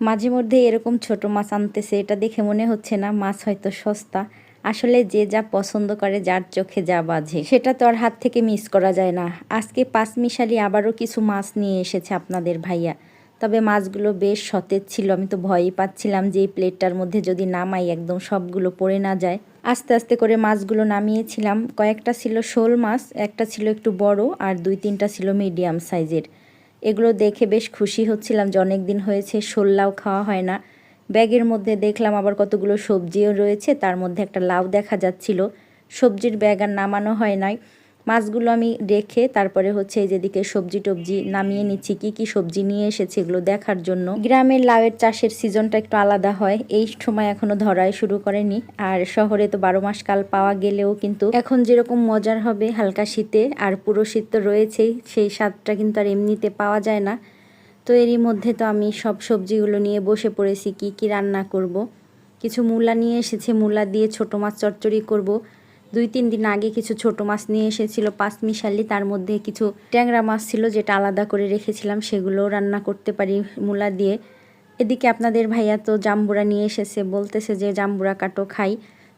মাঝে মধ্যে এরকম ছোট মাছ আনতেছে, এটা দেখে মনে হচ্ছে না মাছ হয়তো সস্তা। আসলে যে যা পছন্দ করে, যার চোখে যা বাজে। সেটা তো আর হাত থেকে মিস করা যায় না। আজকে পাঁচ মিশালি আবারও কিছু মাছ নিয়ে এসেছে আপনাদের ভাইয়া। তবে মাছগুলো বেশ সতেজ ছিল, আমি তো ভয়ই পাচ্ছিলাম যে এই প্লেটটার মধ্যে যদি নামাই, একদম সবগুলো পড়ে না যায়। আস্তে আস্তে করে মাছগুলো নামিয়েছিলাম। কয়েকটা ছিল শোল মাছ, একটা ছিল একটু বড়, আর দুই তিনটা ছিল মিডিয়াম সাইজের এগুলো দেখে বেশ খুশি হচ্ছিলাম যে অনেক দিন হয়েছে, শোল্লাও খাওয়া হয় না। ব্যাগের মধ্যে দেখলাম আবার কতগুলো সবজিও রয়েছে, তার মধ্যে একটা লাউ দেখা যাচ্ছিল। সবজির ব্যাগ আর নামানো হয় নাই। মাছগুলো আমি রেখে তারপরে হচ্ছে এই যেদিকে সবজি টবজি নামিয়ে নিচ্ছি। কি কি সবজি নিয়ে এসেছে এগুলো দেখার জন্য। গ্রামের লাউয়ের চাষের সিজনটা একটু আলাদা হয়। এই সময় এখনও ধরাই শুরু করেনি। আর শহরে তো বারো মাস কাল পাওয়া গেলেও কিন্তু এখন যেরকম মজার হবে হালকা শীতে আর পুরো শীত তো রয়েছেই, সেই স্বাদটা কিন্তু আর এমনিতে পাওয়া যায় না। তো এরই মধ্যে তো আমি সব সবজিগুলো নিয়ে বসে পড়েছি, কি কি রান্না করব। কিছু মূলা নিয়ে এসেছে, মূলা দিয়ে ছোট মাছ চচ্চড়ি করব। দুই তিন দিন আগে কিছু ছোট মাছ নিয়ে এসেছিল পাঁচ মিশালি তার মধ্যে কিছু ট্যাংরা মাছ ছিল যেটা আলাদা করে রেখেছিলাম সেগুলোও রান্না করতে পারি মূলা দিয়ে। এদিকে আপনাদের ভাইয়া তো জাম্বুরা নিয়ে এসেছে, বলতেছে যে জাম্বুরা কাটো খাই।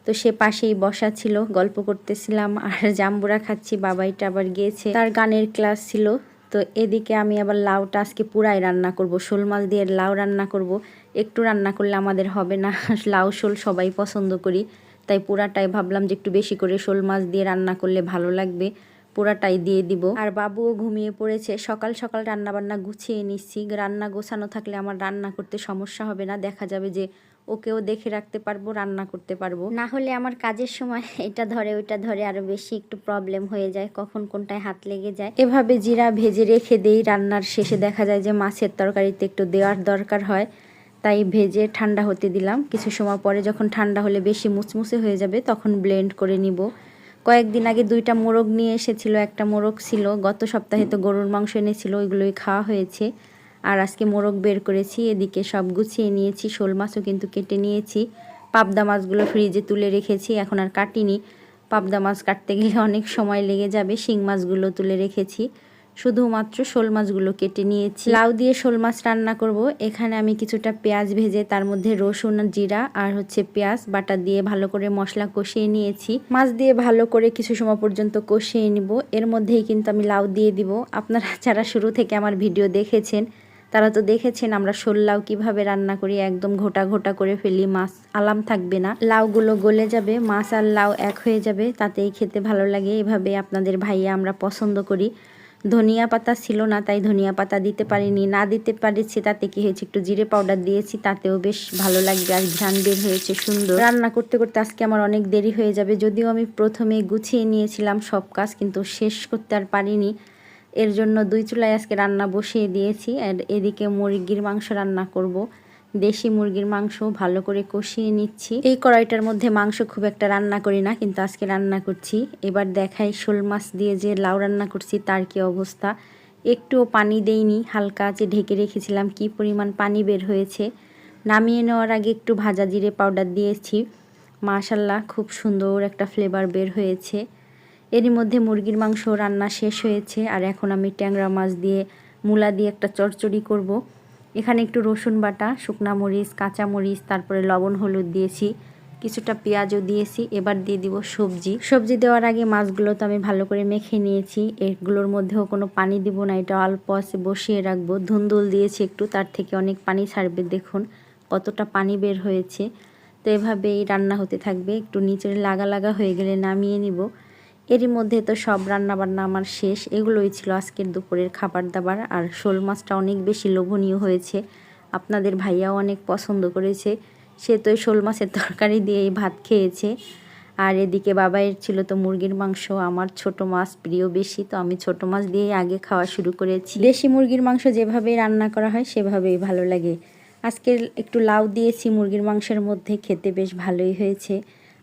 তো সে পাশেই বসা ছিল, গল্প করতেছিলাম, আর জাম্বুরা খাচ্ছি, বাবাইটা আবার গিয়েছে। তার গানের ক্লাস ছিল, তো এদিকে আমি আবার লাউটা আজকে পুরাই রান্না করব, শোল মাছ দিয়ে লাউ রান্না করব। একটু রান্না করলে আমাদের হবে না, লাউ শোল সবাই পছন্দ করি। তাই পুরাটাই ভাবলাম যে একটু বেশি করে শোল মাছ দিয়ে রান্না করলে ভালো লাগবে। পুরাটাই দিয়ে দিব। আর বাবুও ঘুমিয়ে পড়েছে। সকাল সকাল রান্না বান্না গুছিয়ে নিচ্ছি। রান্না গোছানো থাকলে আমার রান্না করতে সমস্যা হবে না। দেখা যাবে যে ওকেও দেখে রাখতে পারব, রান্না করতে পারব। না হলে আমার কাজের সময় এটা ধরে, ওইটা ধরে আরও বেশি একটু প্রবলেম হয়ে যায়। কখন কোনটায় হাত লেগে যায়। এভাবে জিরা ভেজে রেখে দেই। রান্নার শেষে দেখা যায় যে মাছের তরকারিতে একটু দেওয়ার দরকার হয়। তাই ভেজে ঠান্ডা হতে দিলাম। কিছু সময় পরে যখন ঠান্ডা হলে বেশি মুচমুচে হয়ে যাবে, তখন ব্লেন্ড করে নিব। কয়েকদিন আগে দুইটা মোরগ নিয়ে এসেছিল, একটা মোরগ ছিল, গত সপ্তাহে তো গরুর মাংস এনেছিল, ওইগুলোই খাওয়া হয়েছে। আর আজকে মোরগ বের করেছি, এদিকে সব গুছিয়ে নিয়েছি, শোল মাছও কিন্তু কেটে নিয়েছি। পাবদা মাছগুলো ফ্রিজে তুলে রেখেছি, এখন আর কাটিনি। পাবদা মাছ কাটতে গেলে অনেক সময় লেগে যাবে, শিং মাছগুলো তুলে রেখেছি। শুধুমাত্র শোল মাছগুলো কেটে নিয়েছি। লাউ দিয়ে শোল মাছ রান্না করব। এখানে আমি কিছুটা পেঁয়াজ ভেজে, তার মধ্যে রসুন, জিরা আর হচ্ছে পেঁয়াজ, বাটা দিয়ে ভালো করে মশলা কষিয়ে নিয়েছি। মাছ দিয়ে ভালো করে কিছু সময় পর্যন্ত কষিয়ে নিব। এর মধ্যেই কিন্তু আমি লাউ দিয়ে দিব। আপনারা যারা শুরু থেকে আমার ভিডিও দেখেছেন, তারা তো দেখেছেন আমরা শোল লাউ কীভাবে রান্না করি। একদম ঘোটা ঘোটা করে ফেলি, মাছ আলাম থাকবে না। লাউগুলো গলে যাবে, মাছ আর লাউ এক হয়ে যাবে, তাতেই খেতে ভালো লাগে। এভাবে আপনাদের ভাইয়া আমরা পছন্দ করি। ধনিয়া পাতা ছিল না, তাই ধনিয়া পাতা দিতে পারিনি। না দিতে পারেছি তাতে কি হয়েছে? একটু জিরে পাউডার দিয়েছি, তাতেও বেশ ভালো লাগবে আর ঘ্রাণ বের হয়েছে, সুন্দর। রান্না করতে করতে আজকে আমার অনেক দেরি হয়ে যাবে, যদিও আমি প্রথমে গুছিয়ে নিয়েছিলাম সব কাজ, কিন্তু শেষ করতে আর পারিনি। এর জন্য দুই চুলায় আজকে রান্না বসিয়ে দিয়েছি, আর এদিকে মুরগির মাংস রান্না করব। দেশি মুরগির মাংস ভালো করে কষিয়ে নিচ্ছি। এই কড়াইটার মধ্যে মাংস খুব একটা রান্না করি না, কিন্তু আজকে রান্না করছি। এবার দেখাই শোল মাছ দিয়ে যে লাউ রান্না করছি, তার কি অবস্থা। একটুও পানি দেইনি, হালকা আছে ঢেকে রেখেছিলাম, কি পরিমাণ পানি বের হয়েছে। নামিয়ে নেওয়ার আগে একটু ভাজা জিরে পাউডার দিয়েছি। মাশাল্লাহ, খুব সুন্দর একটা ফ্লেভার বের হয়েছে। এরই মধ্যে মুরগির মাংস রান্না শেষ হয়েছে, আর এখন আমি ট্যাংরা মাছ দিয়ে মূলা দিয়ে একটা চচ্চড়ি করব। এখানে একটু রসুন বাটা, শুকনা মরিচ, কাঁচা মরিচ, তারপরে লবণ, হলুদ দিয়েছি, কিছুটা পেঁয়াজও দিয়েছি, এবার দিয়ে দিব সবজি। সবজি দেওয়ার আগে মাছগুলো তো আমি ভালো করে মেখে নিয়েছি, এগুলোর মধ্যেও কোনো পানি দিব না, এটা অল্প আছে, বসিয়ে রাখব। ধুন্দুল দিয়েছি একটু, তার থেকে অনেক পানি ছাড়বে, দেখুন কতটা পানি বের হয়েছে। তো এভাবেই রান্না হতে থাকবে, একটু নিচের লাগা লাগা হয়ে গেলে নামিয়ে নিব। এরই মধ্যে তো সব রান্না বান্না আমার শেষ। এগুলোই ছিল আজকের দুপুরের খাবার দাবার। আর শোল মাছটা অনেক বেশি লোভনীয় হয়েছে। আপনাদের ভাইয়াও অনেক পছন্দ করেছে। সে তো শোল মাছের তরকারি দিয়েই ভাত খেয়েছে। আর এদিকে বাবাইয়ের ছিল তো মুরগির মাংস। আমার ছোট মাছ প্রিয় বেশি, তো আমি ছোট মাছ দিয়েই আগে খাওয়া শুরু করেছি। দেশি মুরগির মাংস যেভাবে রান্না করা হয়, সেভাবেই ভালো লাগে। আজকে একটু লাউ দিয়েছি মুরগির মাংসের মধ্যে, খেতে বেশ ভালোই হয়েছে।